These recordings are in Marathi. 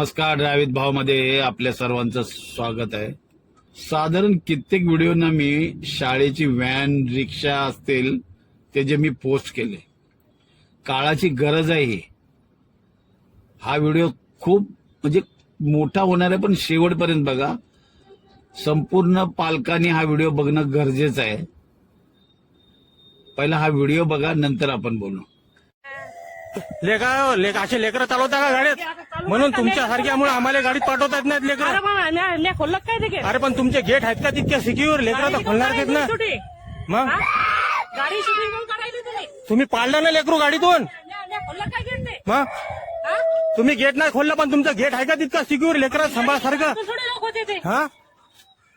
नमस्कार ड्रावित भावमध्ये आपल्या सर्वांचं स्वागत आहे. साधारण कित्येक व्हिडिओना मी शाळेची व्हॅन रिक्षा असतील ते जे मी पोस्ट केले. काळाची गरज आहे ही. हा व्हिडिओ खूप म्हणजे मोठा होणार आहे पण शेवटपर्यंत बघा. संपूर्ण पालकांनी हा व्हिडिओ बघणं गरजेचं आहे. पहिला हा व्हिडिओ बघा नंतर आपण बोलू. लेखा लेख असे लेकरं चालवता का गाड्यात म्हणून तुमच्या सारख्यामुळे आम्हाला गाडीत पाठवता येत नाहीत अरे लेकरं खोललं काय ते अरे पण तुमचे गेट आहेत का तितके सिक्युअर? लेकरं तर खोलणार आहेत ना. सुटी. मग? हा? गाडी तुम्ही. तुम्ही पाडलं ना लेकरू गाडीतून? खोललं काय ते? मग? हा? तुम्ही गेट नाही खोललं पण तुमचं गेट आहे का तितका सिक्युअर लेकरा सांभाळ सारखं तू थोडे लोक होते ते. हा?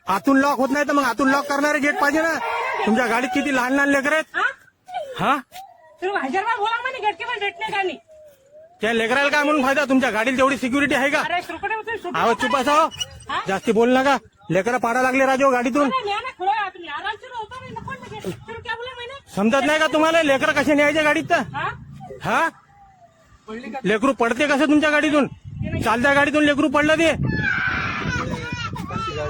आतून लॉक होत नाही तर मग आतून लॉक करणारे गेट पाहिजे ना. तुमच्या गाडीत किती लहान लहान लेकर आहेत? हा? हा? तुम्ही हजार बोला म्हणे के नाही? त्या लेकराला काय म्हणून फायदा? तुमच्या गाडीत तेवढी सिक्युरिटी आहे का? अरे सुटी आवाज चुप असाव हा? जास्ती बोल नका. लेकरं पाडा लागले राजो गाडीतून. खोलो तुम्ही आरामशीर होता नाही नको ना गेट फिर क्या बोला मैंने? समजत नाही का तुम्हाला? लेकरं कसे न्यायचे गाडीत? तर हा? हा? लेकरू पडते कसं तुमच्या गाडीतून? चालत्या गाडीतून लेकरू पडलं ते.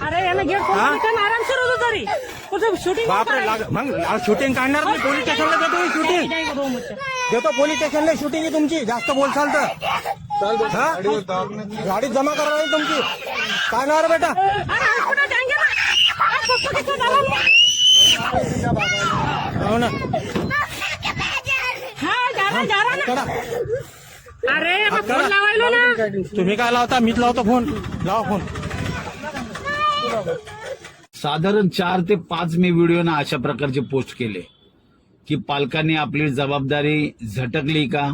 अरे यानं गेट आरामशीर होतो तरी. कुठं शूटिंग बापरे लाग मग शूटिंग काढणार नाही पोलीस स्टेशनला देतो शूटिंग देतो पोलीस स्टेशनला शूटिंग आहे तुमची. जास्त बोलचाल तर. हा? गाडीत जमा करा नाही तुमची. काय नाव रे बेटा? हो ना. अरे मग फोन लावायलो ना. तुम्ही काय लावता? मीच लावतो फोन लावा फोन साधारण चार ते पाच मी व्हिडिओ ना अशा प्रकारचे पोस्ट केले. की पालकांनी आपली जबाबदारी झटकली का?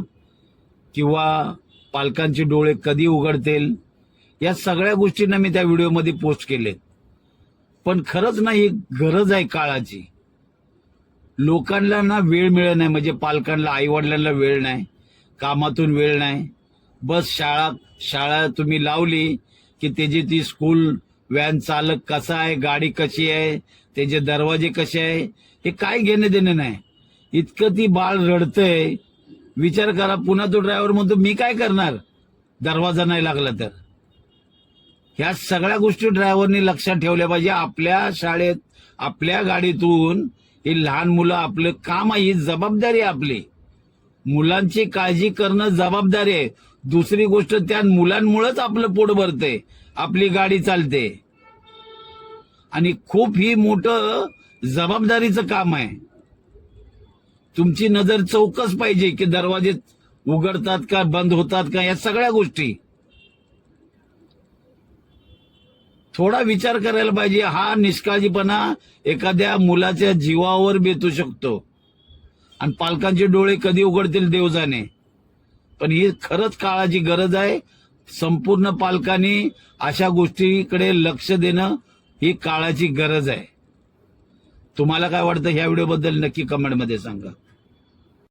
किंवा पालकांचे डोळे कधी उघडतील? या सगळ्या गोष्टींना मी त्या व्हिडिओमध्ये पोस्ट केले पण खरंच ना ही गरज आहे काळाची. लोकांना ना वेळ मिळत नाही म्हणजे पालकांना आई वडिलांना वेळ नाही कामातून वेळ नाही. बस शाळा शाळा तुम्ही लावली की त्याची ती स्कूल व्हॅन चालक कसा आहे गाडी कशी आहे त्याचे दरवाजे कसे आहे हे काय घेणं देणं नाही. इतकं ती बाळ रडतंय. विचार करा पुन्हा तो ड्रायव्हर म्हणतो मी काय करणार? दरवाजा नाही लागला तर. ह्या सगळ्या गोष्टी ड्रायव्हरनी लक्षात ठेवल्या पाहिजे. आपल्या शाळेत आपल्या गाडीतून ही लहान मुलं आपलं काम आहे ही जबाबदारी आहे आपली. मुलांची काळजी करणं जबाबदारी आहे. दुसरी गोष्ट त्या मुलांमुळेच आपलं पोट भरतंय. आपली गाडी चालते. आणि खूप ही मोठं जबाबदारीचं काम आहे. तुमची नजर चौकस पाहिजे की दरवाजे उघडतात का बंद होतात का या सगळ्या गोष्टी. थोडा विचार करायला पाहिजे. हा निष्काळजीपणा एखाद्या मुलाच्या जीवावर बेतू शकतो. आणि पालकांचे डोळे कधी उघडतील देव जाणे पण ही खरंच काळाची गरज आहे. संपूर्ण पालकांनी अशा गोष्टीकडे लक्ष देणं ही काळाची गरज आहे. तुम्हाला काय वाटतं ह्या व्हिडिओबद्दल नक्की कमेंटमध्ये सांगा.